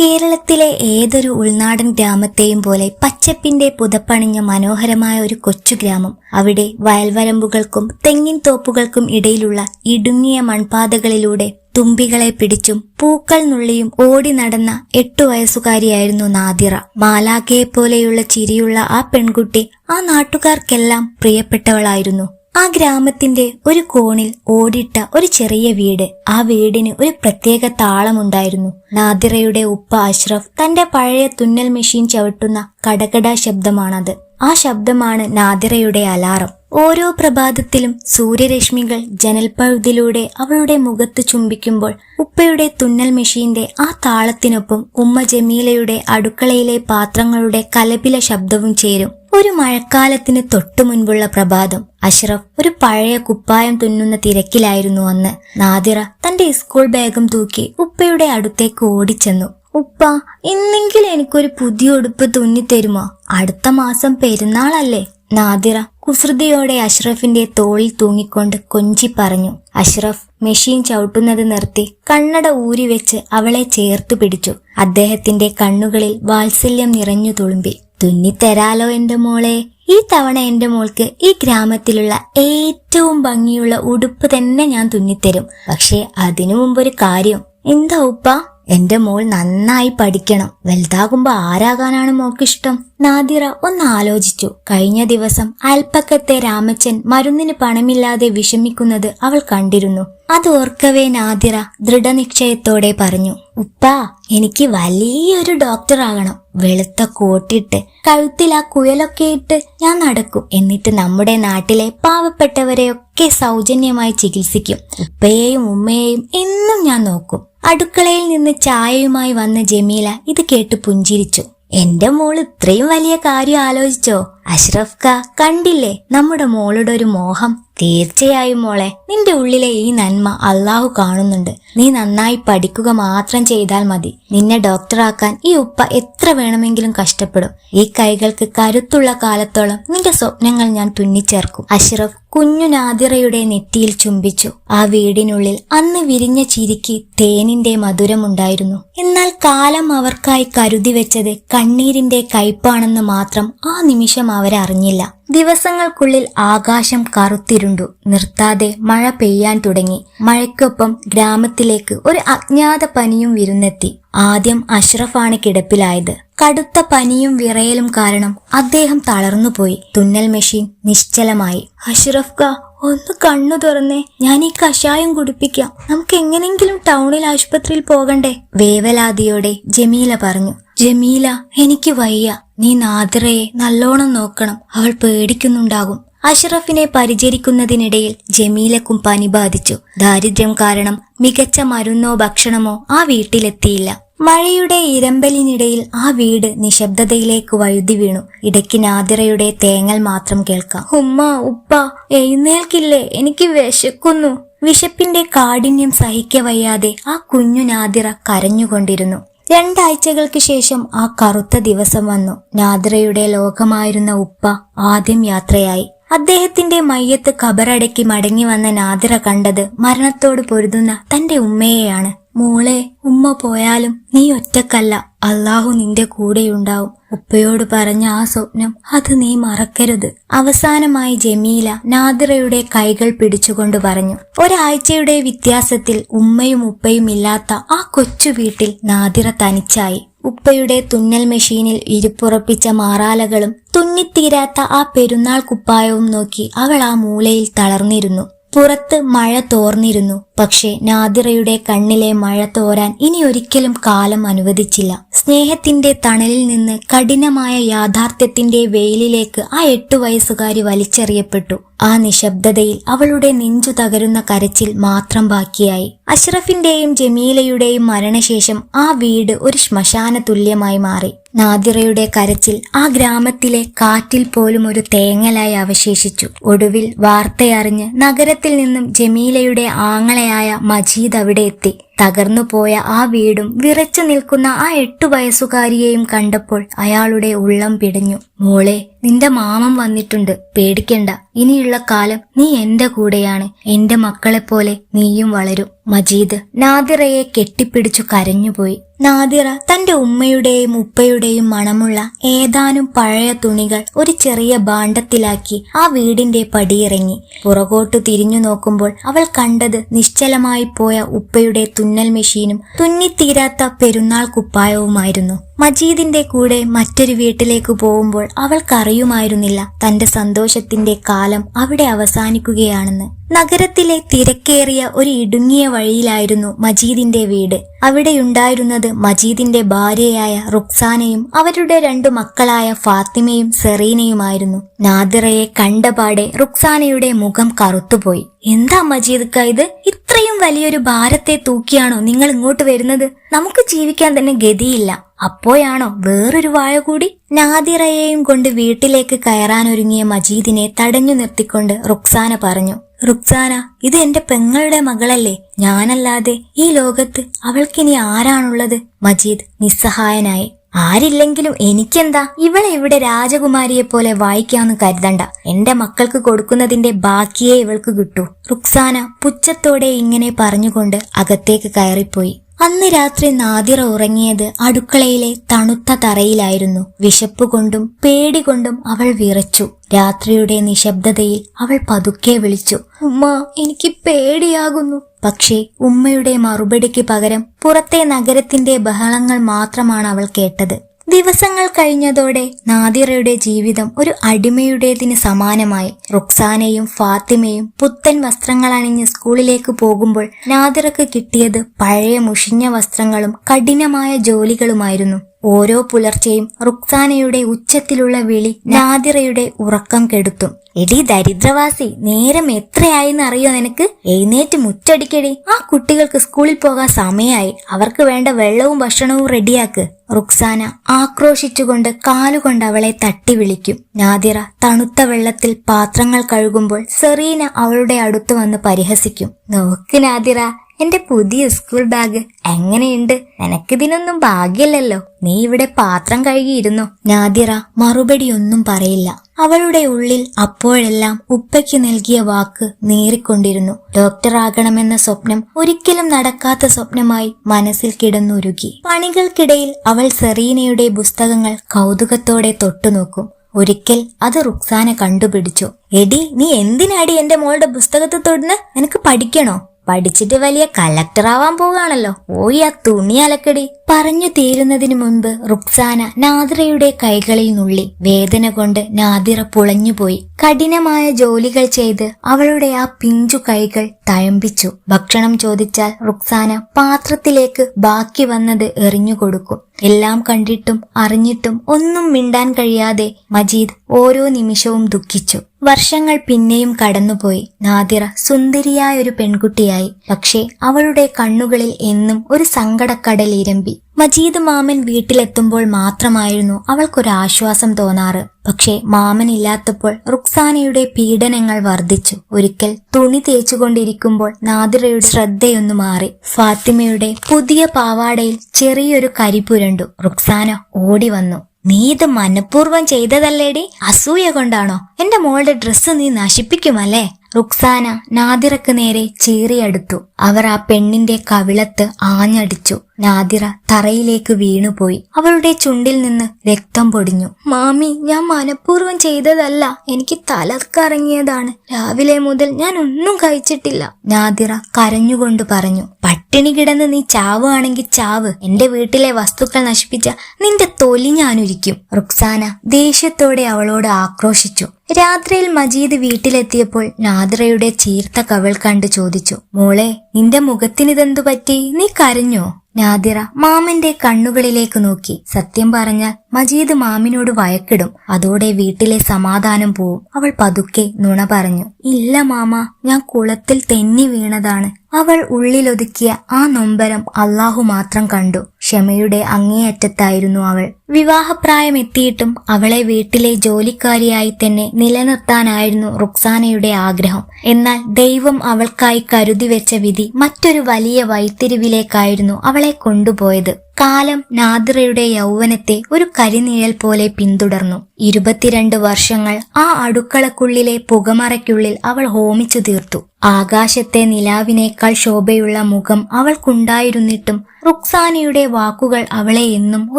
കേരളത്തിലെ ഏതൊരു ഉൾനാടൻ ഗ്രാമത്തെയും പോലെ പച്ചപ്പിന്റെ പുതപ്പണിഞ്ഞ മനോഹരമായ ഒരു കൊച്ചു ഗ്രാമം. അവിടെ വയൽവരമ്പുകൾക്കും തെങ്ങിൻ തോപ്പുകൾക്കും ഇടയിലുള്ള ഇടുങ്ങിയ മൺപാതകളിലൂടെ തുമ്പികളെ പിടിച്ചും പൂക്കൾ നുള്ളിയും ഓടി നടന്ന എട്ടു വയസ്സുകാരിയായിരുന്നു നാദിറ. മാലാഖയെ പോലെയുള്ള ചിരിയുള്ള ആ പെൺകുട്ടി ആ നാട്ടുകാർക്കെല്ലാം പ്രിയപ്പെട്ടവളായിരുന്നു. ആ ഗ്രാമത്തിന്റെ ഒരു കോണിൽ ഓടിട്ട ഒരു ചെറിയ വീട്. ആ വീടിന് ഒരു പ്രത്യേക താളമുണ്ടായിരുന്നു. നാദിറയുടെ ഉപ്പ അഷ്റഫ് തന്റെ പഴയ തുന്നൽ മെഷീൻ ചവിട്ടുന്ന കടകട ശബ്ദമാണത്. ആ ശബ്ദമാണ് നാദിറയുടെ അലാറം. ഓരോ പ്രഭാതത്തിലും സൂര്യരശ്മികൾ ജനൽപ്പഴുതിലൂടെ അവളുടെ മുഖത്ത് ചുംബിക്കുമ്പോൾ ഉപ്പയുടെ തുന്നൽ മെഷീന്റെ ആ താളത്തിനൊപ്പം ഉമ്മ ജമീലയുടെ അടുക്കളയിലെ പാത്രങ്ങളുടെ കലപില ശബ്ദവും ചേരും. ഒരു മഴക്കാലത്തിന് തൊട്ടു മുൻപുള്ള പ്രഭാതം. അഷ്റഫ് ഒരു പഴയ കുപ്പായം തുന്നുന്ന തിരക്കിലായിരുന്നു അന്ന്. നാദിറ തന്റെ സ്കൂൾ ബാഗും തൂക്കി ഉപ്പയുടെ അടുത്തേക്ക് ഓടിച്ചെന്നു. ഉപ്പ ഇന്നെങ്കിലും എനിക്കൊരു പുതിയ ഉടുപ്പ് തുന്നിത്തരുമോ? അടുത്ത മാസം പെരുന്നാളല്ലേ? നാദിറ കുസൃതിയോടെ അഷ്റഫിന്റെ തോളിൽ തൂങ്ങിക്കൊണ്ട് കൊഞ്ചി പറഞ്ഞു. അഷ്റഫ് മെഷീൻ ചവിട്ടുന്നത് നിർത്തി കണ്ണട ഊരി വെച്ച് അവളെ ചേർത്തു പിടിച്ചു. അദ്ദേഹത്തിന്റെ കണ്ണുകളിൽ വാത്സല്യം നിറഞ്ഞു തുളുമ്പി. തുന്നിത്തരാലോ എന്റെ മോളെ? ഈ തവണ എന്റെ മോൾക്ക് ഈ ഗ്രാമത്തിലുള്ള ഏറ്റവും ഭംഗിയുള്ള ഉടുപ്പ് തന്നെ ഞാൻ തുന്നിത്തരും. പക്ഷേ അതിനു മുമ്പൊരു കാര്യം. എന്താ ഉപ്പ? എന്റെ മോൾ നന്നായി പഠിക്കണം. വലുതാകുമ്പോ ആരാകാനാണ് മോക്കിഷ്ടം? നാദിറ ഒന്ന് ആലോചിച്ചു. കഴിഞ്ഞ ദിവസം അയൽപ്പക്കത്തെ രാമച്ചൻ മരുന്നിന് പണമില്ലാതെ വിഷമിക്കുന്നത് അവൾ കണ്ടിരുന്നു. അത് ഓർക്കവേ നാദിറ ദൃഢനിശ്ചയത്തോടെ പറഞ്ഞു. ഉപ്പാ എനിക്ക് വലിയൊരു ഡോക്ടർ ആകണം. വെളുത്ത കോട്ടിട്ട് കഴുത്തിൽ ആ കുയലൊക്കെ ഇട്ട് ഞാൻ നടക്കും. എന്നിട്ട് നമ്മുടെ നാട്ടിലെ പാവപ്പെട്ടവരെയൊക്കെ സൗജന്യമായി ചികിത്സിക്കും. ഉപ്പയെയും ഉമ്മയെയും എന്നും ഞാൻ നോക്കും. അടുക്കളയിൽ നിന്ന് ചായയുമായി വന്ന ജമീല ഇത് കേട്ട് പുഞ്ചിരിച്ചു. എന്റെ മോൾ ഇത്രയും വലിയ കാര്യം ആലോചിച്ചോ? അഷ്റഫ് കണ്ടില്ലേ? നമ്മുടെ മോളുടെ ഒരു മോഹം. തീർച്ചയായും മോളെ നിന്റെ ഉള്ളിലെ ഈ നന്മ അള്ളാഹു കാണുന്നുണ്ട്. നീ നന്നായി പഠിക്കുക മാത്രം ചെയ്താൽ മതി. നിന്നെ ഡോക്ടറാക്കാൻ ഈ ഉപ്പ എത്ര വേണമെങ്കിലും കഷ്ടപ്പെടും. ഈ കൈകൾക്ക് കരുത്തുള്ള കാലത്തോളം നിന്റെ സ്വപ്നങ്ങൾ ഞാൻ തുന്നിച്ചേർക്കും. അഷ്റഫ് കുഞ്ഞു നാദിറയുടെ നെറ്റിയിൽ ചുംബിച്ചു. ആ വീടിനുള്ളിൽ അന്ന് വിരിഞ്ഞ ചിരിക്ക് തേനിന്റെ മധുരമുണ്ടായിരുന്നു. എന്നാൽ കാലം അവർക്കായി കരുതി വെച്ചത് കണ്ണീരിന്റെ കയ്പാണെന്ന് മാത്രം ആ നിമിഷം അവരറിഞ്ഞില്ല. ദിവസങ്ങൾക്കുള്ളിൽ ആകാശം കറുത്തിരുണ്ടു. നിർത്താതെ മഴ പെയ്യാൻ തുടങ്ങി. മഴയ്ക്കൊപ്പം ഗ്രാമത്തിലേക്ക് ഒരു അജ്ഞാത പനിയും വിരുന്നെത്തി. ആദ്യം അഷ്റഫാണ് കിടപ്പിലായത്. കടുത്ത പനിയും വിറയലും കാരണം അദ്ദേഹം തളർന്നുപോയി. തുന്നൽ മെഷീൻ നിശ്ചലമായി. അഷ്റഫ് ക ഒന്ന് കണ്ണു തുറന്നേ. ഞാൻ ഈ കഷായം കുടിപ്പിക്കാം. നമുക്ക് എങ്ങനെങ്കിലും ടൗണിൽ ആശുപത്രിയിൽ പോകണ്ടേ? വേവലാതിയോടെ ജമീല പറഞ്ഞു. ജമീല എനിക്ക് വയ്യ. നീ നാദിറയെ നല്ലോണം നോക്കണം. അവൾ പേടിക്കുന്നുണ്ടാകും. അഷ്റഫിനെ പരിചരിക്കുന്നതിനിടയിൽ ജമീലക്കും പനി ബാധിച്ചു. ദാരിദ്ര്യം കാരണം മികച്ച മരുന്നോ ഭക്ഷണമോ ആ വീട്ടിലെത്തിയില്ല. മഴയുടെ ഇരമ്പലിനിടയിൽ ആ വീട് നിശബ്ദതയിലേക്ക് വഴുതി വീണു. ഇടയ്ക്ക് നാദിറയുടെ തേങ്ങൽ മാത്രം കേൾക്കാം. ഉമ്മ ഉപ്പ എഴുന്നേൽക്കില്ലേ? എനിക്ക് വിശക്കുന്നു. വിശപ്പിന്റെ കാഠിന്യം സഹിക്കവയ്യാതെ ആ കുഞ്ഞു നാദിറ കരഞ്ഞുകൊണ്ടിരുന്നു. രണ്ടാഴ്ചകൾക്ക് ശേഷം ആ കറുത്ത ദിവസം വന്നു. നാദ്രയുടെ ലോകമായിരുന്ന ഉപ്പ ആദ്യം യാത്രയായി. അദ്ദേഹത്തിന്റെ മയ്യത്ത് കബറടക്കി മടങ്ങി വന്ന നാദിറ കണ്ടത് മരണത്തോട് പൊരുതുന്ന തന്റെ ഉമ്മയെയാണ്. മോളെ ഉമ്മ പോയാലും നീ ഒറ്റക്കല്ല. അള്ളാഹു നിന്റെ കൂടെയുണ്ടാവും. ഉപ്പയോട് പറഞ്ഞ ആ സ്വപ്നം അത് നീ മറക്കരുത്. അവസാനമായി ജമീല നാദിറയുടെ കൈകൾ പിടിച്ചുകൊണ്ട് പറഞ്ഞു ഒരാഴ്ചയുടെ വ്യത്യാസത്തിൽ ഉമ്മയും ഉപ്പയും ഇല്ലാത്ത ആ കൊച്ചു വീട്ടിൽ നാദിറ തനിച്ചായി. ഉപ്പയുടെ തുന്നൽ മെഷീനിൽ ഇരിപ്പുറപ്പിച്ച മാറാലകളും തുന്നിത്തീരാത്ത ആ പെരുന്നാൾ കുപ്പായവും നോക്കി അവൾ ആ മൂലയിൽ തളർന്നിരുന്നു. പുറത്ത് മഴ തോർന്നിരുന്നു. പക്ഷേ നാദിറയുടെ കണ്ണിലെ മഴ തോരാൻ ഇനി ഒരിക്കലും കാലം അനുവദിച്ചില്ല. സ്നേഹത്തിന്റെ തണലിൽ നിന്ന് കഠിനമായ യാഥാർത്ഥ്യത്തിന്റെ വെയിലിലേക്ക് ആ എട്ടു വയസ്സുകാരി വലിച്ചെറിയപ്പെട്ടു. ആ നിശബ്ദതയിൽ അവളുടെ നെഞ്ചു തകരുന്ന കരച്ചിൽ മാത്രം ബാക്കിയായി. അഷ്റഫിന്റെയും ജമീലയുടെയും മരണശേഷം ആ വീട് ഒരു ശ്മശാന തുല്യമായി മാറി. നാദിറയുടെ കരച്ചിൽ ആ ഗ്രാമത്തിലെ കാറ്റിൽ പോലും ഒരു തേങ്ങലായി അവശേഷിച്ചു. ഒടുവിൽ വാർത്തയറിഞ്ഞ് നഗരത്തിൽ നിന്നും ജമീലയുടെ ആങ്ങളയായ മജീദ് അവിടെ എത്തി. തകർന്നു പോയ ആ വീടും വിറച്ചു നിൽക്കുന്ന ആ എട്ടു വയസ്സുകാരിയെയും കണ്ടപ്പോൾ അയാളുടെ ഉള്ളം പിടഞ്ഞു. മോളെ നിന്റെ മാമൻ വന്നിട്ടുണ്ട്. പേടിക്കണ്ട. ഇനിയുള്ള കാലം നീ എന്റെ കൂടെയാണ്. എന്റെ മക്കളെപ്പോലെ നീയും വളരും. മജീദ് നാദിറയെ കെട്ടിപ്പിടിച്ചു കരഞ്ഞുപോയി. നാദിറ തന്റെ ഉമ്മയുടെയും ഉപ്പയുടെയും മണമുള്ള ഏതാനും പഴയ തുണികൾ ഒരു ചെറിയ ഭാണ്ഡത്തിലാക്കി ആ വീടിന്റെ പടിയിറങ്ങി. പുറകോട്ടു തിരിഞ്ഞു നോക്കുമ്പോൾ അവൾ കണ്ടത് നിശ്ചലമായി പോയ ഉപ്പയുടെ തുന്നൽ മെഷീനും തുന്നിത്തീരാത്ത പെരുന്നാൾ കുപ്പായവുമായിരുന്നു. മജീദിന്റെ കൂടെ മറ്റൊരു വീട്ടിലേക്ക് പോകുമ്പോൾ അവൾക്കറിയുമായിരുന്നില്ല തന്റെ സന്തോഷത്തിന്റെ കാലം അവിടെ അവസാനിക്കുകയാണെന്ന്. നഗരത്തിലെ തിരക്കേറിയ ഒരു ഇടുങ്ങിയ വഴിയിലായിരുന്നു മജീദിന്റെ വീട്. അവിടെയുണ്ടായിരുന്നത് മജീദിന്റെ ഭാര്യയായ റുക്സാനയും അവരുടെ രണ്ടു മക്കളായ ഫാത്തിമയും സെറീനയുമായിരുന്നു. നാദിറയെ കണ്ടപാടെ റുക്സാനയുടെ മുഖം കറുത്തുപോയി. എന്താ മജീദ് ഇത്? ഇത്രയും വലിയൊരു ഭാരത്തെ തൂക്കിയാണോ നിങ്ങൾ ഇങ്ങോട്ട് വരുന്നത്? നമുക്ക് ജീവിക്കാൻ തന്നെ ഗതിയില്ല. അപ്പോഴാണോ വേറൊരു വാഴ കൂടി? നാദിറയെയും കൊണ്ട് വീട്ടിലേക്ക് കയറാനൊരുങ്ങിയ മജീദിനെ തടഞ്ഞു നിർത്തിക്കൊണ്ട് റുക്സാന പറഞ്ഞു റുക്സാന ഇത് എന്റെ പെങ്ങളുടെ മകളല്ലേ? ഞാനല്ലാതെ ഈ ലോകത്ത് അവൾക്കിനി ആരാണുള്ളത്? മജീദ് നിസ്സഹായനായി. ആരില്ലെങ്കിലും എനിക്കെന്താ? ഇവളെ ഇവിടെ രാജകുമാരിയെ പോലെ വായിക്കാന്ന് കരുതണ്ട. എന്റെ മക്കൾക്ക് കൊടുക്കുന്നതിന്റെ ബാക്കിയേ ഇവൾക്ക് കിട്ടൂ. റുക്സാന പുച്ഛത്തോടെ ഇങ്ങനെ പറഞ്ഞുകൊണ്ട് അകത്തേക്ക് കയറിപ്പോയി. അന്ന് രാത്രി നാദിറ ഉറങ്ങിയത് അടുക്കളയിലെ തണുത്ത തറയിലായിരുന്നു. വിശപ്പ് കൊണ്ടും പേടി കൊണ്ടും അവൾ വിറച്ചു. രാത്രിയുടെ നിശബ്ദതയിൽ അവൾ പതുക്കെ വിളിച്ചു ഉമ്മ എനിക്ക് പേടിയാകുന്നു. പക്ഷേ ഉമ്മയുടെ മറുപടിക്ക് പകരം പുറത്തെ നഗരത്തിന്റെ ബഹളങ്ങൾ മാത്രമാണ് അവൾ കേട്ടത്. ദിവസങ്ങൾ കഴിഞ്ഞതോടെ നാദിറയുടെ ജീവിതം ഒരു അടിമയുടേതിന് സമാനമായി. റുക്സാനയും ഫാത്തിമയും പുത്തൻ വസ്ത്രങ്ങൾ അണിഞ്ഞ് സ്കൂളിലേക്ക് പോകുമ്പോൾ നാദിറക്ക് കിട്ടിയത് പഴയ മുഷിഞ്ഞ വസ്ത്രങ്ങളും കഠിനമായ ജോലികളുമായിരുന്നു. ഓരോ പുലർച്ചെയും റുക്സാനയുടെ ഉച്ചത്തിലുള്ള വിളി നാദിറയുടെ ഉറക്കം കെടുത്തും. എടി ദരിദ്രവാസി നേരം എത്രയായെന്ന് അറിയോ നിനക്ക്? എഴുന്നേറ്റ് മുറ്റടിക്കടി. ആ കുട്ടികൾക്ക് സ്കൂളിൽ പോകാൻ സമയമായി. അവർക്ക് വേണ്ട വെള്ളവും ഭക്ഷണവും റെഡിയാക്ക്. റുക്സാന ആക്രോശിച്ചുകൊണ്ട് കാലുകൊണ്ട് അവളെ തട്ടി വിളിക്കും നാദിറ തണുത്ത വെള്ളത്തിൽ പാത്രങ്ങൾ കഴുകുമ്പോൾ സെറീന അവളുടെ അടുത്ത് വന്ന് പരിഹസിക്കും. നോക്ക് നാദിറ എന്റെ പുതിയ സ്കൂൾ ബാഗ് എങ്ങനെയുണ്ട്? നിനക്കിതിനൊന്നും ഭാഗ്യല്ലല്ലോ. നീ ഇവിടെ പാത്രം കഴുകിയിരുന്നു. നാദിറ മറുപടിയൊന്നും പറയില്ല. അവളുടെ ഉള്ളിൽ അപ്പോഴെല്ലാം ഉപ്പയ്ക്ക് നൽകിയ വാക്ക് നേറിക്കൊണ്ടിരുന്നു. ഡോക്ടറാകണമെന്ന സ്വപ്നം ഒരിക്കലും നടക്കാത്ത സ്വപ്നമായി മനസ്സിൽ കിടന്നുരുകി. പണികൾക്കിടയിൽ അവൾ സെറീനയുടെ പുസ്തകങ്ങൾ കൗതുകത്തോടെ തൊട്ടുനോക്കും. ഒരിക്കൽ അത് റുക്സാന കണ്ടുപിടിച്ചു. എടി നീ എന്തിനാടി എന്റെ മോളുടെ പുസ്തകത്തെ തൊടുന്ന്? നിനക്ക് പഠിക്കണോ? പഠിച്ചിട്ട് വലിയ കലക്ടർ ആവാൻ പോകാണല്ലോ ഓയി ആ തുണി അലക്കടി. പറഞ്ഞു തീരുന്നതിനു മുൻപ് റുക്സാന നാദിറയുടെ കൈകളിൽ നുള്ളി വേദന കൊണ്ട് നാദിറ പുളഞ്ഞുപോയി കഠിനമായ ജോലികൾ ചെയ്ത് അവളുടെ ആ പിഞ്ചു കൈകൾ തഴമ്പിച്ചു. ഭക്ഷണം ചോദിച്ചാൽ റുക്സാന പാത്രത്തിലേക്ക് ബാക്കി വന്നത് എറിഞ്ഞു കൊടുക്കും. എല്ലാം കണ്ടിട്ടും അറിഞ്ഞിട്ടും ഒന്നും മിണ്ടാൻ കഴിയാതെ മജീദ് ഓരോ നിമിഷവും ദുഃഖിച്ചു. വർഷങ്ങൾ പിന്നെയും കടന്നുപോയി. നാദിറ സുന്ദരിയായ ഒരു പെൺകുട്ടിയായി. പക്ഷേ അവളുടെ കണ്ണുകളിൽ എന്നും ഒരു സങ്കടക്കടൽ ഇരമ്പി. മജീദ് മാമൻ വീട്ടിലെത്തുമ്പോൾ മാത്രമായിരുന്നു അവൾക്കൊരു ആശ്വാസം തോന്നാറ്. പക്ഷേ മാമൻ ഇല്ലാത്തപ്പോൾ റുക്സാനയുടെ പീഡനങ്ങൾ വർദ്ധിച്ചു. ഒരിക്കൽ തുണി തേച്ചുകൊണ്ടിരിക്കുമ്പോൾ നാദിറയുടെ ശ്രദ്ധയൊന്നു മാറി. ഫാത്തിമയുടെ പുതിയ പാവാടയിൽ ചെറിയൊരു കരി പുരണ്ടു. റുക്സാന ഓടി വന്നു. നീ ഇത് മനഃപൂർവം ചെയ്തതല്ലേടി? അസൂയ കൊണ്ടാണോ? എന്റെ മോളുടെ ഡ്രസ്സ് നീ നശിപ്പിക്കുമല്ലേ? റുക്സാന നാദിറക്ക് നേരെ ചീറിയടുത്തു. അവർ ആ പെണ്ണിന്റെ കവിളത്ത് ആഞ്ഞടിച്ചു. നാദിറ തറയിലേക്ക് വീണുപോയി. അവളുടെ ചുണ്ടിൽ നിന്ന് രക്തം പൊടിഞ്ഞു. മാമി ഞാൻ മനഃപൂർവം ചെയ്തതല്ല. എനിക്ക് തലക്കറങ്ങിയതാണ് രാവിലെ മുതൽ ഞാൻ ഒന്നും കഴിച്ചിട്ടില്ല. നാദിറ കരഞ്ഞുകൊണ്ട് പറഞ്ഞു പട്ടിണി കിടന്ന് നീ ചാവുകയാണെങ്കിൽ ചാവ്. എന്റെ വീട്ടിലെ വസ്തുക്കൾ നശിപ്പിച്ച നിന്റെ തൊലി ഞാനൊരിക്കും. റുക്സാന ദേഷ്യത്തോടെ അവളോട് ആക്രോശിച്ചു. രാത്രിയിൽ മജീദ് വീട്ടിലെത്തിയപ്പോൾ നാദിറയുടെ ചീർത്ത കവൾ കണ്ട് ചോദിച്ചു മോളെ നിന്റെ മുഖത്തിനിതെന്തു പറ്റി? നീ കരഞ്ഞോ? നാദിറ മാമന്റെ കണ്ണുകളിലേക്ക് നോക്കി. സത്യം പറഞ്ഞാൽ മജീദ് മാമിനോട് വയക്കിടും അതോടെ വീട്ടിലെ സമാധാനം പോവും. അവൾ പതുക്കെ നുണ പറഞ്ഞു. ഇല്ല മാമ ഞാൻ കുളത്തിൽ തെന്നി വീണതാണ്. അവൾ ഉള്ളിലൊതുക്കിയ ആ നൊമ്പരം അള്ളാഹു മാത്രം കണ്ടു. ക്ഷമയുടെ അങ്ങേയറ്റത്തായിരുന്നു അവൾ. വിവാഹപ്രായം എത്തിയിട്ടും അവളെ വീട്ടിലെ ജോലിക്കാരിയായി തന്നെ നിലനിർത്താനായിരുന്നു റുക്സാനയുടെ ആഗ്രഹം. എന്നാൽ ദൈവം അവൾക്കായി കരുതി വെച്ച വിധി മറ്റൊരു വലിയ വൈത്തിരിവിലേക്കായിരുന്നു അവളെ കൊണ്ടുപോയത്. കാലം നാദിറയുടെ യൗവനത്തെ ഒരു കരിനിഴൽ പോലെ പിന്തുടർന്നു. ഇരുപത്തിരണ്ട് വർഷങ്ങൾ ആ അടുക്കളക്കുള്ളിലെ പുകമറയ്ക്കുള്ളിൽ അവൾ ഹോമിച്ചു തീർത്തു. ആകാശത്തെ നിലാവിനേക്കാൾ ശോഭയുള്ള മുഖം അവൾക്കുണ്ടായിരുന്നിട്ടും റുക്സാനയുടെ വാക്കുകൾ അവളെ എന്നും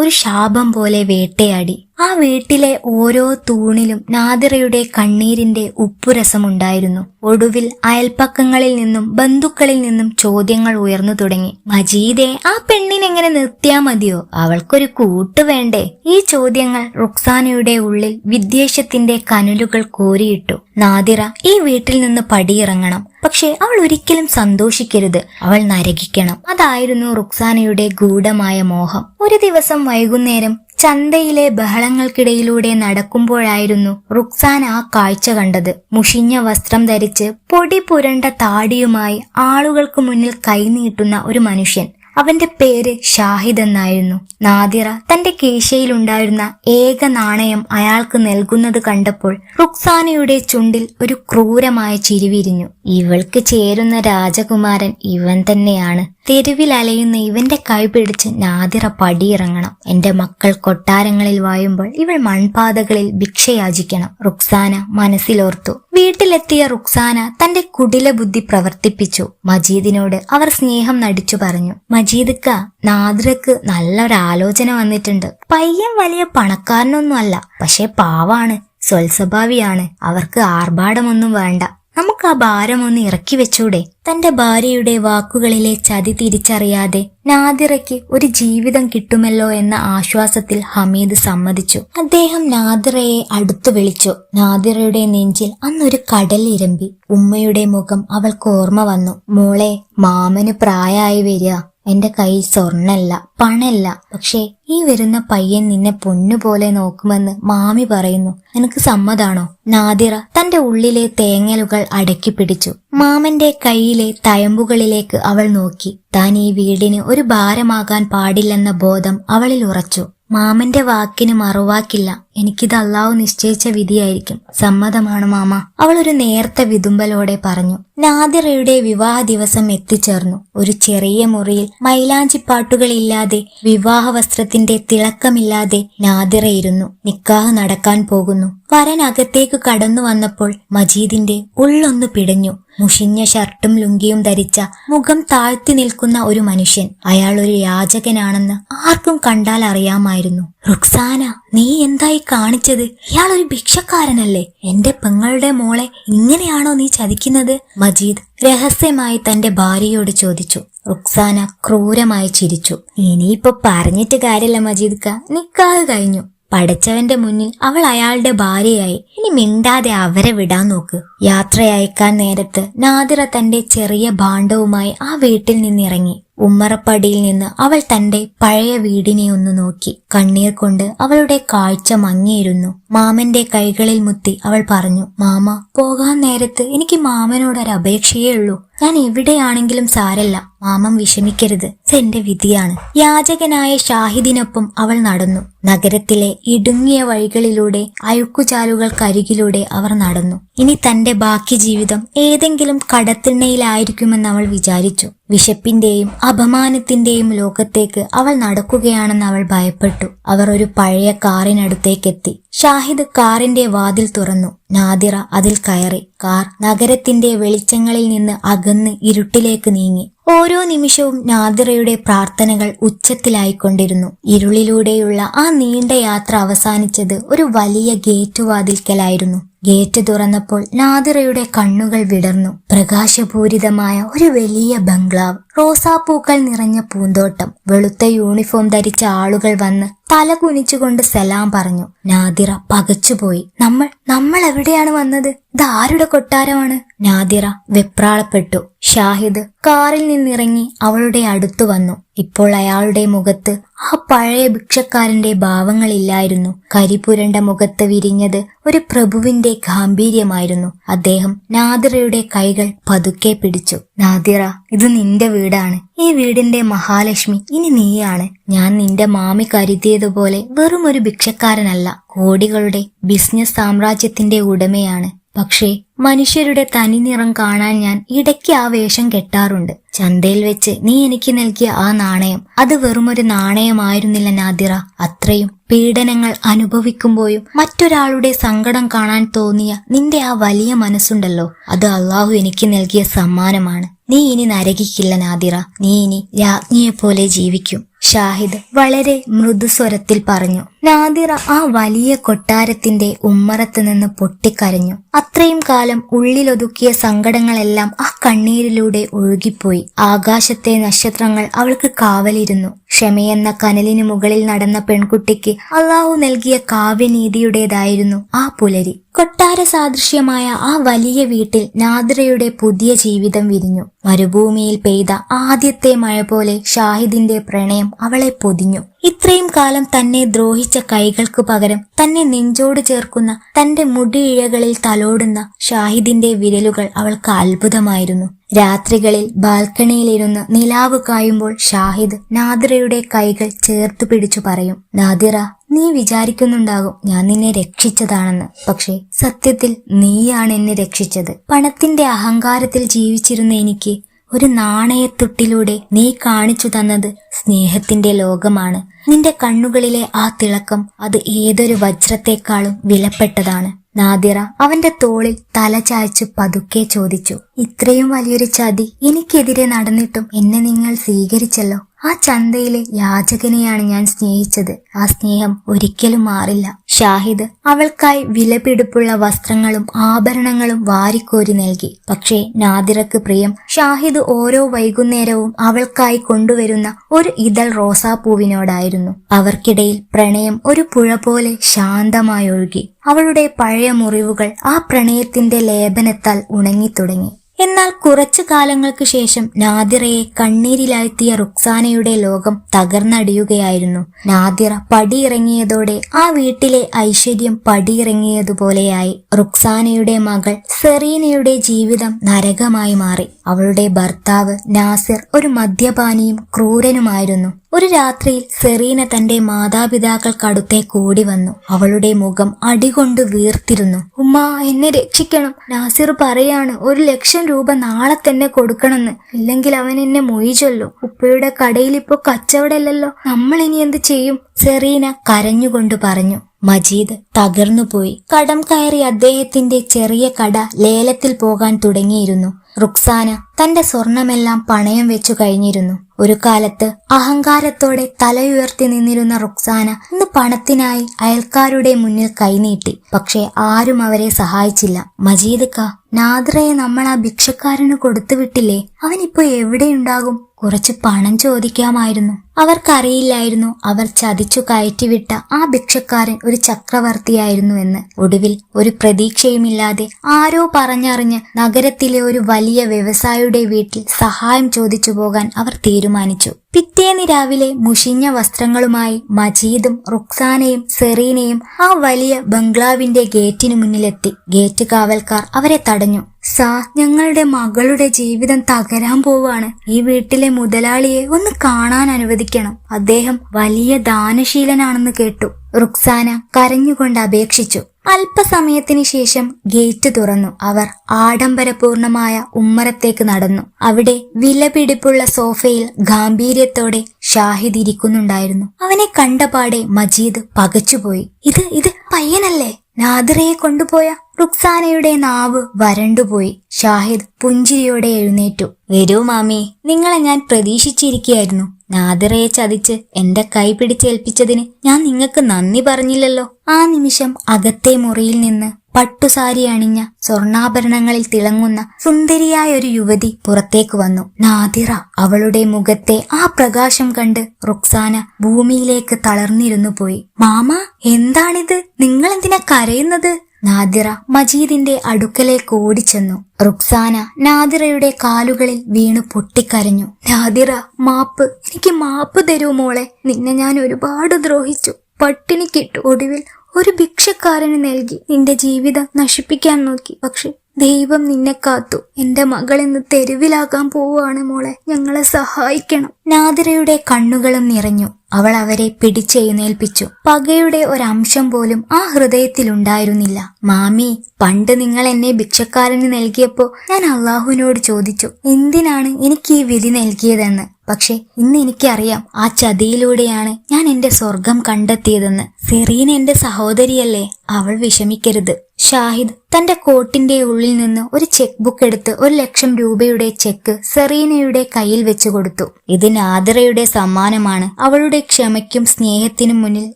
ഒരു ശാപം പോലെ വേട്ടയാടി. ആ വീട്ടിലെ ഓരോ തൂണിലും നാദിറയുടെ കണ്ണീരിന്റെ ഉപ്പുരസമുണ്ടായിരുന്നു. ഒടുവിൽ അയൽപ്പക്കങ്ങളിൽ നിന്നും ബന്ധുക്കളിൽ നിന്നും ചോദ്യങ്ങൾ ഉയർന്നു തുടങ്ങി. മജീദെ ആ പെണ്ണിനെങ്ങനെ നിർത്തിയാ മതിയോ? അവൾക്കൊരു കൂട്ട് വേണ്ടേ? ഈ ചോദ്യങ്ങൾ റുക്സാനയുടെ ഉള്ളിൽ വിദ്വേഷത്തിന്റെ കനലുകൾ കോരിയിട്ടു. നാദിറ ഈ വീട്ടിൽ നിന്ന് പടിയിറങ്ങണം. പക്ഷേ അവൾ ഒരിക്കലും സന്തോഷിക്കരുത്. അവൾ നരകിക്കണം. അതായിരുന്നു റുക്സാനയുടെ ഗൂഢമായ മോഹം. ഒരു ദിവസം വൈകുന്നേരം ചന്തയിലെ ബഹളങ്ങൾക്കിടയിലൂടെ നടക്കുമ്പോഴായിരുന്നു റുക്സാൻ ആ കാഴ്ച കണ്ടത്. മുഷിഞ്ഞ വസ്ത്രം ധരിച്ച് പൊടി പുരണ്ട താടിയുമായി ആളുകൾക്ക് മുന്നിൽ കൈനീട്ടുന്ന ഒരു മനുഷ്യൻ. അവന്റെ പേര് ഷാഹിദ് എന്നായിരുന്നു. നാദിറ തന്റെ കീശയിലുണ്ടായിരുന്ന ഏക നാണയം അയാൾക്ക് നൽകുന്നത് കണ്ടപ്പോൾ റുക്സാനയുടെ ചുണ്ടിൽ ഒരു ക്രൂരമായ ചിരിവിരിഞ്ഞു. ഇവൾക്ക് ചേരുന്ന രാജകുമാരൻ ഇവൻ തന്നെയാണ്. തെരുവിൽ അലയുന്ന ഇവന്റെ കൈ പിടിച്ച് നാദിറ പടിയിറങ്ങണം. എന്റെ മക്കൾ കൊട്ടാരങ്ങളിൽ വായുമ്പോൾ ഇവൾ മൺപാതകളിൽ ഭിക്ഷയാചിക്കണം. റുക്സാന മനസ്സിലോർത്തു. വീട്ടിലെത്തിയ റുക്സാന തന്റെ കുടില ബുദ്ധി പ്രവർത്തിപ്പിച്ചു. മജീദിനോട് അവർ സ്നേഹം നടിച്ചു പറഞ്ഞു. മജീദിക്ക നാദിറക്ക് നല്ലൊരാലോചന വന്നിട്ടുണ്ട്. പയ്യൻ വലിയ പണക്കാരനൊന്നും അല്ല പക്ഷെ പാവാണ് സ്വൽസ്വഭാവിയാണ്. അവർക്ക് ആർഭാടമൊന്നും വേണ്ട. നമുക്ക് ആ ഭാരം ഒന്ന് ഇറക്കി വെച്ചൂടെ? തന്റെ ഭാര്യയുടെ വാക്കുകളിലെ ചതി തിരിച്ചറിയാതെ നാദിറയ്ക്ക് ഒരു ജീവിതം കിട്ടുമല്ലോ എന്ന ആശ്വാസത്തിൽ ഹമീദ് സമ്മതിച്ചു. അദ്ദേഹം നാദിറയെ അടുത്തു വിളിച്ചു. നാദിറയുടെ നെഞ്ചിൽ അന്നൊരു കടൽ ഇരമ്പി. ഉമ്മയുടെ മുഖം അവൾക്ക് ഓർമ്മ വന്നു. മോളെ മാമന് പ്രായമായി വരിക. എന്റെ കയ്യിൽ സ്വർണല്ല പണല്ല. പക്ഷേ ഈ വരുന്ന പയ്യൻ നിന്നെ പൊന്നുപോലെ നോക്കുമെന്ന് മാമി പറയുന്നു. നിനക്ക് സമ്മതാണോ? നാദിറ തന്റെ ഉള്ളിലെ തേങ്ങലുകൾ അടക്കി പിടിച്ചു. മാമന്റെ കയ്യിലെ തയമ്പുകളിലേക്ക് അവൾ നോക്കി. താൻ ഈ വീടിന് ഒരു ഭാരമാകാൻ പാടില്ലെന്ന ബോധം അവളിൽ ഉറച്ചു. മാമന്റെ വാക്കിന് മറുവാക്കില്ല. എനിക്കിത് അള്ളാഹു നിശ്ചയിച്ച വിധിയായിരിക്കും. സമ്മതമാണ് മാമ. അവൾ ഒരു നേർത്ത വിതുമ്പലോടെ പറഞ്ഞു. നാദിറയുടെ വിവാഹ ദിവസം എത്തിച്ചേർന്നു. ഒരു ചെറിയ മുറിയിൽ മൈലാഞ്ചിപ്പാട്ടുകളില്ലാതെ വിവാഹ വസ്ത്രത്തിന്റെ തിളക്കമില്ലാതെ നാദിറ ഇരുന്നു. നിക്കാഹ് നടക്കാൻ പോകുന്നു. വരൻ അകത്തേക്ക് കടന്നു വന്നപ്പോൾ മജീദിന്റെ ഉള്ളൊന്നു പിടഞ്ഞു. മുഷിഞ്ഞ ഷർട്ടും ലുങ്കിയും ധരിച്ച മുഖം താഴ്ത്തി നിൽക്കുന്ന ഒരു മനുഷ്യൻ അയാൾ ഒരു യാചകനാണെന്ന് ആർക്കും കണ്ടാൽ അറിയാമായിരുന്നു. റുക്സാന നീ എന്തായി കാണിച്ചത്? ഇയാൾ ഒരു ഭിക്ഷക്കാരനല്ലേ? എന്റെ പെങ്ങളുടെ മോളെ ഇങ്ങനെയാണോ നീ ചതിക്കുന്നത്? മജീദ് രഹസ്യമായി തന്റെ ഭാര്യയോട് ചോദിച്ചു. റുക്സാന ക്രൂരമായി ചിരിച്ചു. ഇനിയിപ്പോ പറഞ്ഞിട്ട് കാര്യമില്ല മജീദ് ക. നിക്കാഹ് കഴിഞ്ഞു. പഠിച്ചവന്റെ മുന്നിൽ അവൾ അയാളുടെ ഭാര്യയായി. ഇനി മിണ്ടാതെ അവരെ വിടാൻ നോക്ക്. യാത്രയയക്കാൻ നേരത്ത് നാദിറ തന്റെ ചെറിയ ഭാണ്ഡവുമായി ആ വീട്ടിൽ നിന്നിറങ്ങി. ഉമ്മറപ്പടിയിൽ നിന്ന് അവൾ തന്റെ പഴയ വീടിനെ ഒന്ന് നോക്കി. കണ്ണീർ കൊണ്ട് അവളുടെ കാഴ്ച മങ്ങിയിരുന്നു. മാമന്റെ കൈകളിൽ മുത്തി അവൾ പറഞ്ഞു മാമ പോകാൻ നേരത്ത് എനിക്ക് മാമനോടൊരു അപേക്ഷയേ ഉള്ളൂ. ഞാൻ എവിടെയാണെങ്കിലും സാരല്ല. മാമം വിഷമിക്കരുത്. ഇതെന്റെ വിധിയാണ്. യാചകനായ ഷാഹിദിനൊപ്പം അവൾ നടന്നു. നഗരത്തിലെ ഇടുങ്ങിയ വഴികളിലൂടെ അഴുക്കുചാലുകൾക്കരികിലൂടെ അവർ നടന്നു. ഇനി തന്റെ ബാക്കി ജീവിതം ഏതെങ്കിലും കടത്തിണ്ണയിലായിരിക്കുമെന്ന് അവൾ വിചാരിച്ചു. വിശപ്പിന്റെയും അപമാനത്തിന്റെയും ലോകത്തേക്ക് അവൾ നടക്കുകയാണെന്ന് അവൾ ഭയപ്പെട്ടു. അവർ ഒരു പഴയ കാറിനടുത്തേക്കെത്തി. ഷാഹിദ് കാറിന്റെ വാതിൽ തുറന്നു. നാദിറ അതിൽ കയറി. കാർ നഗരത്തിന്റെ വെളിച്ചങ്ങളിൽ നിന്ന് അകന്ന് ഇരുട്ടിലേക്ക് നീങ്ങി. ഓരോ നിമിഷവും നാദിറയുടെ പ്രാർത്ഥനകൾ ഉച്ചത്തിലായിക്കൊണ്ടിരുന്നു. ഇരുളിലൂടെയുള്ള ആ നീണ്ട യാത്ര അവസാനിച്ചത് ഒരു വലിയ ഗേറ്റ് വാതിൽക്കലായിരുന്നു ഗേറ്റ് തുറന്നപ്പോൾ നാദിറയുടെ കണ്ണുകൾ വിടർന്നു. പ്രകാശപൂരിതമായ ഒരു വലിയ ബംഗ്ലാവ്. റോസാപ്പൂക്കൾ നിറഞ്ഞ പൂന്തോട്ടം. വെളുത്ത യൂണിഫോം ധരിച്ച ആളുകൾ വന്ന് തല കുനിച്ചുകൊണ്ട് സലാം പറഞ്ഞു. നാദിറ പകച്ചുപോയി. നമ്മൾ നമ്മൾ എവിടെയാണ് വന്നത്? ഇത് ആരുടെ കൊട്ടാരമാണ്? നാദിറ വെപ്രാളപ്പെട്ടു. ഷാഹിദ് കാറിൽ നിന്നിറങ്ങി അവളുടെ അടുത്തു വന്നു. ഇപ്പോൾ അയാളുടെ മുഖത്ത് ആ പഴയ ഭിക്ഷക്കാരന്റെ ഭാവങ്ങളില്ലായിരുന്നു. കരിപുരണ്ട മുഖത്ത് വിരിഞ്ഞത് ഒരു പ്രഭുവിന്റെ ഗാംഭീര്യമായിരുന്നു. അദ്ദേഹം നാദിറയുടെ കൈകൾ പതുക്കെ പിടിച്ചു. നാദിറ ഇത് നിന്റെ വീടാണ്. ഈ വീടിന്റെ മഹാലക്ഷ്മി ഇനി നീയാണ്. ഞാൻ നിന്റെ മാമി കരുതിയതുപോലെ വെറും ഒരു ഭിക്ഷക്കാരനല്ല. കോടികളുടെ ബിസിനസ് സാമ്രാജ്യത്തിന്റെ ഉടമയാണ്. പക്ഷേ മനുഷ്യരുടെ തനിനിറം കാണാൻ ഞാൻ ഇടയ്ക്ക് ആ വേഷം കെട്ടാറുണ്ട്. ചന്തയിൽ വെച്ച് നീ എനിക്ക് നൽകിയ ആ നാണയം അത് വെറുമൊരു നാണയമായിരുന്നില്ല നാദിറ. അത്രയും പീഡനങ്ങൾ അനുഭവിക്കുമ്പോഴും മറ്റൊരാളുടെ സങ്കടം കാണാൻ തോന്നിയ നിന്റെ ആ വലിയ മനസ്സുണ്ടല്ലോ. അത് അള്ളാഹു എനിക്ക് നൽകിയ സമ്മാനമാണ്. നീ ഇനി നരകിക്കില്ല നാദിറ. നീ ഇനി രാജ്ഞിയെപ്പോലെ ജീവിക്കും. ഷാഹിദ് വളരെ മൃദുസ്വരത്തിൽ പറഞ്ഞു നാദിറ ആ വലിയ കൊട്ടാരത്തിന്റെ ഉമ്മറത്ത് നിന്ന് പൊട്ടിക്കരഞ്ഞു. അത്രയും കാലം ഉള്ളിലൊതുക്കിയ സങ്കടങ്ങളെല്ലാം ആ കണ്ണീരിലൂടെ ഒഴുകിപ്പോയി. ആകാശത്തെ നക്ഷത്രങ്ങൾ അവൾക്ക് കാവലിരുന്നു. ക്ഷമയെന്ന കനലിനു മുകളിൽ നടന്ന പെൺകുട്ടിക്ക് അള്ളാഹു നൽകിയ കാവ്യനീതിയുടേതായിരുന്നു ആ പുലരി. കൊട്ടാര സാദൃശ്യമായ ആ വലിയ വീട്ടിൽ നാദ്രയുടെ പുതിയ ജീവിതം വിരിഞ്ഞു. മരുഭൂമിയിൽ പെയ്ത ആദ്യത്തെ മഴ പോലെ ഷാഹിദിന്റെ പ്രണയം അവളെ പൊതിഞ്ഞു. ഇത്രയും കാലം തന്നെ ദ്രോഹിച്ച കൈകൾക്ക് പകരം തന്നെ നെഞ്ചോട് ചേർക്കുന്ന തന്റെ മുടിയിഴകളിൽ തലോടുന്ന ഷാഹിദിന്റെ വിരലുകൾ അവൾക്ക് അത്ഭുതമായിരുന്നു. രാത്രികളിൽ ബാൽക്കണിയിലിരുന്ന് നിലാവ് കായുമ്പോൾ ഷാഹിദ് നാദിറയുടെ കൈകൾ ചേർത്ത് പിടിച്ചു പറയും നാദിറ നീ വിചാരിക്കുന്നുണ്ടാകും ഞാൻ നിന്നെ രക്ഷിച്ചതാണെന്ന്. പക്ഷേ സത്യത്തിൽ നീയാണ് എന്നെ രക്ഷിച്ചത്. പണത്തിന്റെ അഹങ്കാരത്തിൽ ജീവിച്ചിരുന്ന എനിക്ക് ഒരു നാണയത്തുട്ടിലൂടെ നീ കാണിച്ചു തന്നത് സ്നേഹത്തിന്റെ ലോകമാണ്. നിന്റെ കണ്ണുകളിലെ ആ തിളക്കം അത് ഏതൊരു വജ്രത്തെക്കാളും വിലപ്പെട്ടതാണ്. നാദിറ അവന്റെ തോളിൽ തല ചായച്ചു പതുക്കെ ചോദിച്ചു ഇത്രയും വലിയൊരു ചതി എനിക്കെതിരെ നടന്നിട്ടും എന്നെ നിങ്ങൾ സ്വീകരിച്ചല്ലോ? ആ ചന്തയിലെ യാചകനെയാണ് ഞാൻ സ്നേഹിച്ചത്. ആ സ്നേഹം ഒരിക്കലും മാറില്ല. ഷാഹിദ് അവൾക്കായി വിലപിടിപ്പുള്ള വസ്ത്രങ്ങളും ആഭരണങ്ങളും വാരിക്കോരി നൽകി. പക്ഷേ നാദിറക്ക് പ്രിയം ഷാഹിദ് ഓരോ വൈകുന്നേരവും അവൾക്കായി കൊണ്ടുവരുന്ന ഒരു ഇതൾ റോസാപ്പൂവിനോടായിരുന്നു. അവർക്കിടയിൽ പ്രണയം ഒരു പുഴ പോലെ ശാന്തമായി ഒഴുകി അവളുടെ പഴയ മുറിവുകൾ ആ പ്രണയത്തിന്റെ ലേപനത്താൽ ഉണങ്ങിത്തുടങ്ങി. എന്നാൽ കുറച്ചു കാലങ്ങൾക്ക് ശേഷം നാദിറയെ കണ്ണീരിലാഴ്ത്തിയ റുക്സാനയുടെ ലോകം തകർന്നടിയുകയായിരുന്നു. നാദിറ പടിയിറങ്ങിയതോടെ ആ വീട്ടിലെ ഐശ്വര്യം പടിയിറങ്ങിയതുപോലെയായി റുക്സാനയുടെ മകൾ സെറീനയുടെ ജീവിതം നരകമായി മാറി. അവളുടെ ഭർത്താവ് നാസിർ ഒരു മദ്യപാനിയും ക്രൂരനുമായിരുന്നു. ഒരു രാത്രിയിൽ സെറീന തന്റെ മാതാപിതാക്കൾക്കടുത്തെ കൂടി വന്നു. അവളുടെ മുഖം അടികൊണ്ട് വീർത്തിരുന്നു. ഉമ്മ എന്നെ രക്ഷിക്കണം. നാസിർ പറയാണ് ഒരു ലക്ഷം രൂപ നാളെ തന്നെ കൊടുക്കണമെന്ന്. ഇല്ലെങ്കിൽ അവൻ എന്നെ ചൊല്ലും. ഉപ്പയുടെ കടയിൽ ഇപ്പോ കച്ചവടമല്ലല്ലോ. നമ്മൾ ഇനി എന്ത് ചെയ്യും? സെറീന കരഞ്ഞുകൊണ്ട് പറഞ്ഞു. മജീദ് തകർന്നുപോയി. കടം കയറി അദ്ദേഹത്തിന്റെ ചെറിയ കട ലേലത്തിൽ പോകാൻ തുടങ്ങിയിരുന്നു. റുക്സാന തന്റെ സ്വർണമെല്ലാം പണയം വെച്ചു കഴിഞ്ഞിരുന്നു. ഒരു കാലത്ത് അഹങ്കാരത്തോടെ തലയുയർത്തി നിന്നിരുന്ന റുക്സാന ഇന്ന് പണത്തിനായി അയൽക്കാരുടെ മുന്നിൽ കൈനീട്ടി. പക്ഷേ ആരും അവരെ സഹായിച്ചില്ല. മജീദ് ക നാദ്രയെ നമ്മൾ ആ ഭിക്ഷക്കാരന് കൊടുത്തുവിട്ടില്ലേ അവനിപ്പോ എവിടെയുണ്ടാകും? കുറച്ച് പണം ചോദിക്കാമായിരുന്നു. അവർക്കറിയില്ലായിരുന്നു അവർ ചതിച്ചു കയറ്റിവിട്ട ആ ഭിക്ഷക്കാരൻ ഒരു ചക്രവർത്തിയായിരുന്നു എന്ന്. ഒടുവിൽ ഒരു പ്രതീക്ഷയുമില്ലാതെ ആരോ പറഞ്ഞറിഞ്ഞ് നഗരത്തിലെ ഒരു വലിയ വ്യവസായിയുടെ വീട്ടിൽ സഹായം ചോദിച്ചു പോകാൻ അവർ തീരുമാനിച്ചു. പിറ്റേന്ന് രാവിലെ മുഷിഞ്ഞ വസ്ത്രങ്ങളുമായി മജീദും റുക്സാനയും സെറീനയും ആ വലിയ ബംഗ്ലാവിന്റെ ഗേറ്റിനു മുന്നിലെത്തി. ഗേറ്റ് കാവൽക്കാർ അവരെ തടഞ്ഞു. സാ ഞങ്ങളുടെ മകളുടെ ജീവിതം തകരാൻ പോവാണ്. ഈ വീട്ടിലെ മുതലാളിയെ ഒന്ന് കാണാൻ അനുവദിക്കണം. അദ്ദേഹം വലിയ ദാനശീലനാണെന്ന് കേട്ടു. റുക്സാന കരഞ്ഞുകൊണ്ട് അപേക്ഷിച്ചു. അല്പസമയത്തിന് ശേഷം ഗേറ്റ് തുറന്നു. അവർ ആഡംബരപൂർണമായ ഉമ്മറത്തേക്ക് നടന്നു. അവിടെ വിലപിടിപ്പുള്ള സോഫയിൽ ഗാംഭീര്യത്തോടെ ഷാഹിദ് ഇരിക്കുന്നുണ്ടായിരുന്നു. അവനെ കണ്ടപാടെ മജീദ് പകച്ചുപോയി. ഇത് ഇത് പയ്യനല്ലേ? നാദിറയെ കൊണ്ടുപോയ റുക്സാനയുടെ നാവ് വരണ്ടുപോയി. ഷാഹിദ് പുഞ്ചിരിയോടെ എഴുന്നേറ്റു. വരൂ മാമി നിങ്ങളെ ഞാൻ പ്രതീക്ഷിച്ചിരിക്കുകയായിരുന്നു. നാദിറയെ ചതിച്ച് എന്റെ കൈ പിടിച്ചേൽപ്പിച്ചതിന് ഞാൻ നിങ്ങൾക്ക് നന്ദി പറഞ്ഞില്ലല്ലോ. ആ നിമിഷം അകത്തെ മുറിയിൽ നിന്ന് പട്ടുസാരി അണിഞ്ഞ സ്വർണാഭരണങ്ങളിൽ തിളങ്ങുന്ന സുന്ദരിയായ ഒരു യുവതി പുറത്തേക്ക് വന്നു. നാദിറ അവളുടെ മുഖത്തെ ആ പ്രകാശം കണ്ട് റുക്സാന ഭൂമിയിലേക്ക് തളർന്നിരുന്നു പോയി. മാമ എന്താണിത്? നിങ്ങൾ എന്തിനാ കരയുന്നത്? നാദിറ മജീദിന്റെ അടുക്കലേക്ക് ഓടിച്ചെന്നു. റുക്സാന നാദിറയുടെ കാലുകളിൽ വീണു പൊട്ടിക്കരഞ്ഞു. നാദിറ മാപ്പ് എനിക്ക് മാപ്പ് തരൂ മോളെ. നിന്നെ ഞാൻ ഒരുപാട് ദ്രോഹിച്ചു. പട്ടിണി കിട്ടു ഒടുവിൽ ഒരു ഭിക്ഷക്കാരന് നൽകി നിന്റെ ജീവിതം നശിപ്പിക്കാൻ നോക്കി. പക്ഷെ ദൈവം നിന്നെ കാത്തു. എന്റെ മകൾ ഇന്ന് തെരുവിലാകാൻ പോവുകയാണ് മോളെ. ഞങ്ങളെ സഹായിക്കണം. നാദിരയുടെ കണ്ണുകളും നിറഞ്ഞു. അവൾ അവരെ പിടിച്ചെഴുന്നേൽപ്പിച്ചു. പകയുടെ ഒരംശം പോലും ആ ഹൃദയത്തിൽ ഉണ്ടായിരുന്നില്ല മാമി പണ്ട് നിങ്ങൾ എന്നെ ഭിക്ഷക്കാരന് നൽകിയപ്പോ ഞാൻ അള്ളാഹുവിനോട് ചോദിച്ചു എന്തിനാണ് എനിക്ക് ഈ വിധി നൽകിയതെന്ന്? പക്ഷെ ഇന്ന് എനിക്കറിയാം ആ ചതിയിലൂടെയാണ് ഞാൻ എന്റെ സ്വർഗം കണ്ടെത്തിയതെന്ന്. സെറീൻ എന്റെ സഹോദരിയല്ലേ? അവൾ വിഷമിക്കരുത്. ഷാഹിദ് തന്റെ കോട്ടിന്റെ ഉള്ളിൽ നിന്ന് ഒരു ചെക്ക് ബുക്ക് എടുത്ത് ഒരു ലക്ഷം രൂപയുടെ ചെക്ക് സെറീനയുടെ കയ്യിൽ വെച്ചു കൊടുത്തു. ഇത് നാദിറയുടെ സമ്മാനമാണ് അവളുടെ ക്ഷമയ്ക്കും സ്നേഹത്തിനും മുന്നിൽ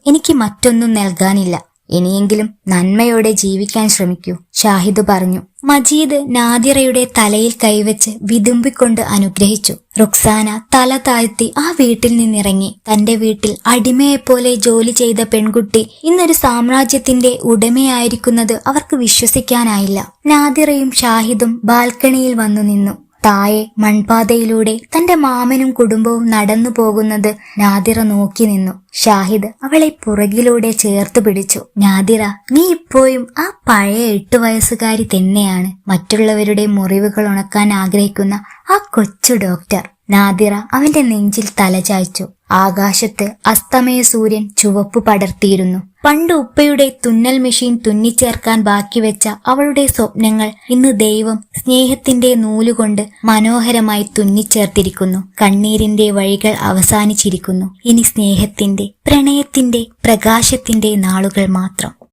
എനിക്ക് മറ്റൊന്നും നൽകാനില്ല. ഇനിയെങ്കിലും നന്മയോടെ ജീവിക്കാൻ ശ്രമിക്കൂ ഷാഹിദ് പറഞ്ഞു. മജീദ് നാദിറയുടെ തലയിൽ കൈവച്ച് വിതുമ്പിക്കൊണ്ട് അനുഗ്രഹിച്ചു. റുക്സാന തല താഴ്ത്തി ആ വീട്ടിൽ നിന്നിറങ്ങി. തന്റെ വീട്ടിൽ അടിമയെപ്പോലെ ജോലി ചെയ്ത പെൺകുട്ടി ഇന്നൊരു സാമ്രാജ്യത്തിന്റെ ഉടമയായിരിക്കുന്നത് അവർക്ക് വിശ്വസിക്കാനായില്ല. നാദിറയും ഷാഹിദും ബാൽക്കണിയിൽ വന്നു നിന്നു. താഴെ മൺപാതയിലൂടെ തന്റെ മാമനും കുടുംബവും നടന്നു പോകുന്നത് നാദിറ നോക്കി നിന്നു. ഷാഹിദ് അവളെ പുറകിലൂടെ ചേർത്ത് പിടിച്ചു. നാദിറ നീ ഇപ്പോഴും ആ പഴയ എട്ടു വയസ്സുകാരി തന്നെയാണ്. മറ്റുള്ളവരുടെ മുറിവുകൾ ഉണക്കാൻ ആഗ്രഹിക്കുന്ന ആ കൊച്ചു ഡോക്ടർ. നാദിറ അവന്റെ നെഞ്ചിൽ തലചായ്ച്ചു ആകാശത്ത് അസ്തമയ സൂര്യൻ ചുവപ്പ് പടർത്തിയിരുന്നു. പണ്ട് ഉപ്പയുടെ തുന്നൽ മെഷീൻ തുന്നിച്ചേർക്കാൻ ബാക്കി വെച്ച അവളുടെ സ്വപ്നങ്ങൾ ഇന്ന് ദൈവം സ്നേഹത്തിന്റെ നൂലുകൊണ്ട് മനോഹരമായി തുന്നിച്ചേർത്തിരിക്കുന്നു. കണ്ണീരിന്റെ വഴികൾ അവസാനിച്ചിരിക്കുന്നു. ഇനി സ്നേഹത്തിന്റെ പ്രണയത്തിന്റെ പ്രകാശത്തിന്റെ നാളുകൾ മാത്രം.